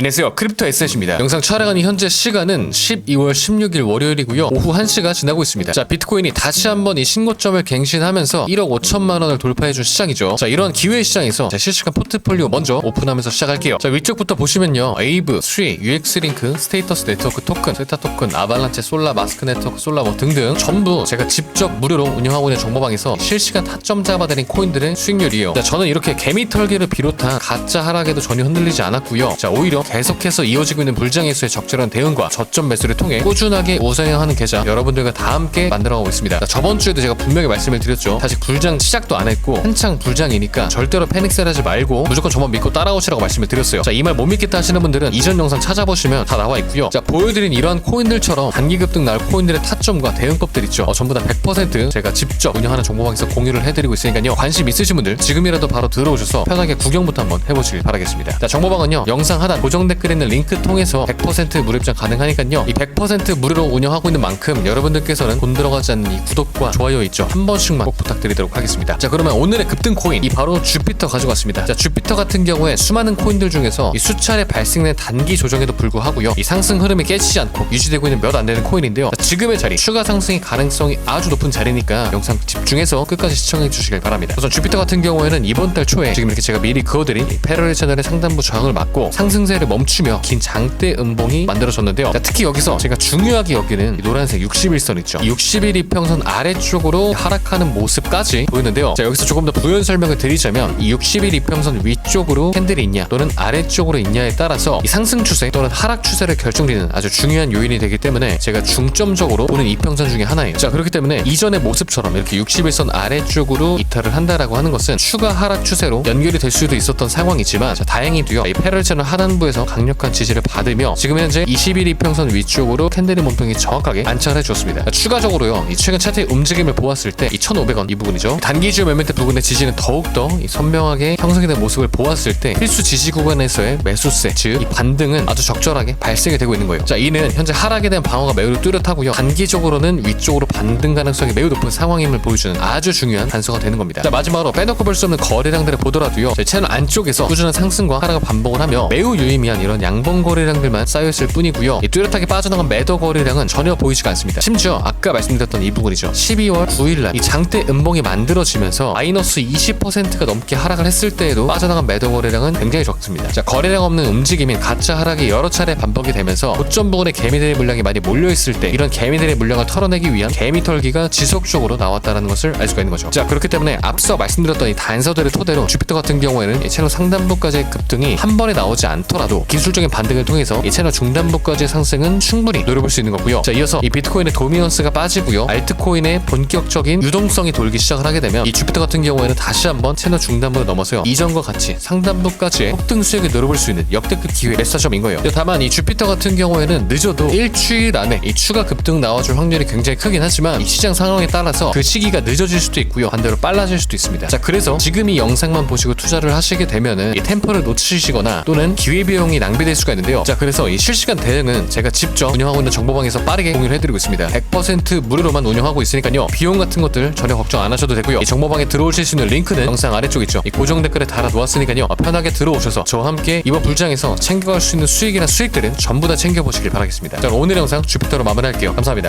안녕하세요. 크립토 에셋입니다. 영상 촬영하는 현재 시간은 12월 16일 월요일이고요. 오후 1시가 지나고 있습니다. 자 비트코인이 다시 한번 이 신고점을 갱신하면서 1억 5천만 원을 돌파해준 시장이죠. 자 이런 기회 시장에서 자, 실시간 포트폴리오 먼저 오픈하면서 시작할게요. 자 위쪽부터 보시면요. 에이브, 스위, UX링크, 스테이터스 네트워크 토큰, 세타 토큰, 아발란체, 솔라, 마스크 네트워크, 솔라 뭐 등등 전부 제가 직접 무료로 운영하고 있는 정보방에서 실시간 타점 잡아드린 코인들의 수익률이에요. 자 저는 이렇게 개미 털기를 비롯한 가짜 하락에도 전혀 흔들리지 않았고요. 자 오히려 계속해서 이어지고 있는 불장일수의 적절한 대응과 저점 매수를 통해 꾸준하게 우상향하는 계좌 여러분들과 다 함께 만들어가고 있습니다. 자, 저번 주에도 제가 분명히 말씀을 드렸죠. 사실 불장 시작도 안 했고 한창 불장이니까 절대로 패닉셀하지 말고 무조건 저만 믿고 따라오시라고 말씀을 드렸어요. 자, 이 말 못 믿겠다 하시는 분들은 이전 영상 찾아보시면 다 나와 있고요. 자, 보여드린 이러한 코인들처럼 단기 급등 나올 코인들의 타점과 대응법들 있죠. 어, 전부 다 100% 제가 직접 운영하는 정보방에서 공유를 해드리고 있으니까요. 관심 있으신 분들 지금이라도 바로 들어오셔서 편하게 구경부터 한번 해보시길 바라겠습니다. 자, 정보방은요. 영상 하단 고정 댓글에 있는 링크 통해서 100% 무료 입장 가능하니까요. 이 100% 무료로 운영하고 있는 만큼 여러분들께서는 돈 들어가지 않는 이 구독과 좋아요 있죠. 한 번씩만 꼭 부탁드리도록 하겠습니다. 자, 그러면 오늘의 급등 코인 이 바로 주피터 가져갔습니다. 자, 주피터 같은 경우에 수많은 코인들 중에서 이 수차례 발생된 단기 조정에도 불구하고요. 이 상승 흐름이 깨지지 않고 유지되고 있는 몇 안 되는 코인인데요. 자, 지금의 자리 추가 상승의 가능성이 아주 높은 자리니까 영상 집중해서 끝까지 시청해 주시길 바랍니다. 우선 주피터 같은 경우에는 이번 달 초에 지금 이렇게 제가 미리 그어드린 이 패러렐 채널의 상단부 저항을 맞고 상승세를 멈추며 긴 장대 음봉이 만들어졌는데요. 자, 특히 여기서 제가 중요하게 여기는 이 노란색 60일선 있죠. 이 60일 이평선 아래쪽으로 하락하는 모습까지 보이는데요. 자, 여기서 조금 더 부연 설명을 드리자면 이 60일 이평선 위쪽으로 캔들이 있냐 또는 아래쪽으로 있냐에 따라서 이 상승 추세 또는 하락 추세를 결정짓는 아주 중요한 요인이 되기 때문에 제가 중점적으로 보는 이평선 중에 하나예요. 자, 그렇기 때문에 이전의 모습처럼 이렇게 60일선 아래쪽으로 이탈을 한다라고 하는 것은 추가 하락 추세로 연결이 될 수도 있었던 상황이지만 자, 다행히도요. 이 패럴 채널 하단부에서 강력한 지지를 받으며 지금 현재 21 이평선 위쪽으로 캔들의 몸통이 정확하게 안착을 해주었습니다. 자, 추가적으로요. 이 최근 차트의 움직임을 보았을 때이 1,500원 이 부분이죠. 단기주 매매대 부분의 지지는 더욱더 이 선명하게 형성이 된 모습을 보았을 때 필수 지지 구간에서의 매수세 즉 이 반등은 아주 적절하게 발생이 되고 있는 거예요. 자 이는 현재 하락에 대한 방어가 매우 뚜렷하고요. 단기적으로는 위쪽으로 반등 가능성이 매우 높은 상황임을 보여주는 아주 중요한 단서가 되는 겁니다. 자 마지막으로 빼놓고 볼 수 없는 거래량들을 보더라도요. 저희 채널 안쪽에서 꾸준한 상승과 하락을 반복을 하며 매우 유의미한 이런 양봉 거래량들만 쌓여있을 뿐이고요. 이 뚜렷하게 빠져나간 매도 거래량은 전혀 보이지가 않습니다. 심지어 아까 말씀드렸던 이 부분이죠. 12월 9일날 이 장대 음봉이 만들어지면서 마이너스 20%가 넘게 하락을 했을 때에도 빠져나간 매도 거래량은 굉장히 적습니다. 자 거래량 없는 움직임인 가짜 하락이 여러 차례 반복이 되면서 고점 부근에 개미들의 물량이 많이 몰려 있을 때 이런 개미들의 물량을 털어내기 위한 개미 털기가 지속적으로 나왔다는 것을 알 수가 있는 거죠. 자 그렇기 때문에 앞서 말씀드렸던 이 단서들을 토대로 주피터 같은 경우에는 이 채널 상단부까지의 급등이 한 번에 나오지 않더라도 기술적인 반등을 통해서 이 채널 중단부까지의 상승은 충분히 노려볼 수 있는 거고요. 자 이어서 이 비트코인의 도미넌스가 빠지고요. 알트코인의 본격적인 유동성이 돌기 시작을 하게 되면 이 주피터 같은 경우에는 다시 한번 채널 중단부를 넘어서요. 이전과 같이 상단부까지의 폭등 수익을 노려볼 수 있는 역대급 기회 메타점인 거예요. 다만 이 주피터 같은 경우에는 늦어도 일주일 안에 이 추가 급등 나와줄 확률이 굉장히 크긴 하지만 이 시장 상황에 따라서 그 시기가 늦어질 수도 있고요. 반대로 빨라질 수도 있습니다. 자 그래서 지금 이 영상만 보시고 투자를 하시게 되면은 이 템포를 놓치시거나 또는 기회 비용 이 낭비될 수가 있는데요. 자 그래서 이 실시간 대응은 제가 직접 운영하고 있는 정보방에서 빠르게 공유를 해드리고 있습니다. 100% 무료로만 운영하고 있으니까요. 비용 같은 것들 전혀 걱정 안 하셔도 되고요. 이 정보방에 들어오실 수 있는 링크는 영상 아래쪽 있죠. 이 고정 댓글에 달아 놓았으니까요. 어, 편하게 들어오셔서 저와 함께 이번 불장에서 챙겨갈 수 있는 수익이나 수익들은 전부 다 챙겨보시길 바라겠습니다. 자 오늘 영상 주피터로 마무리할게요. 감사합니다.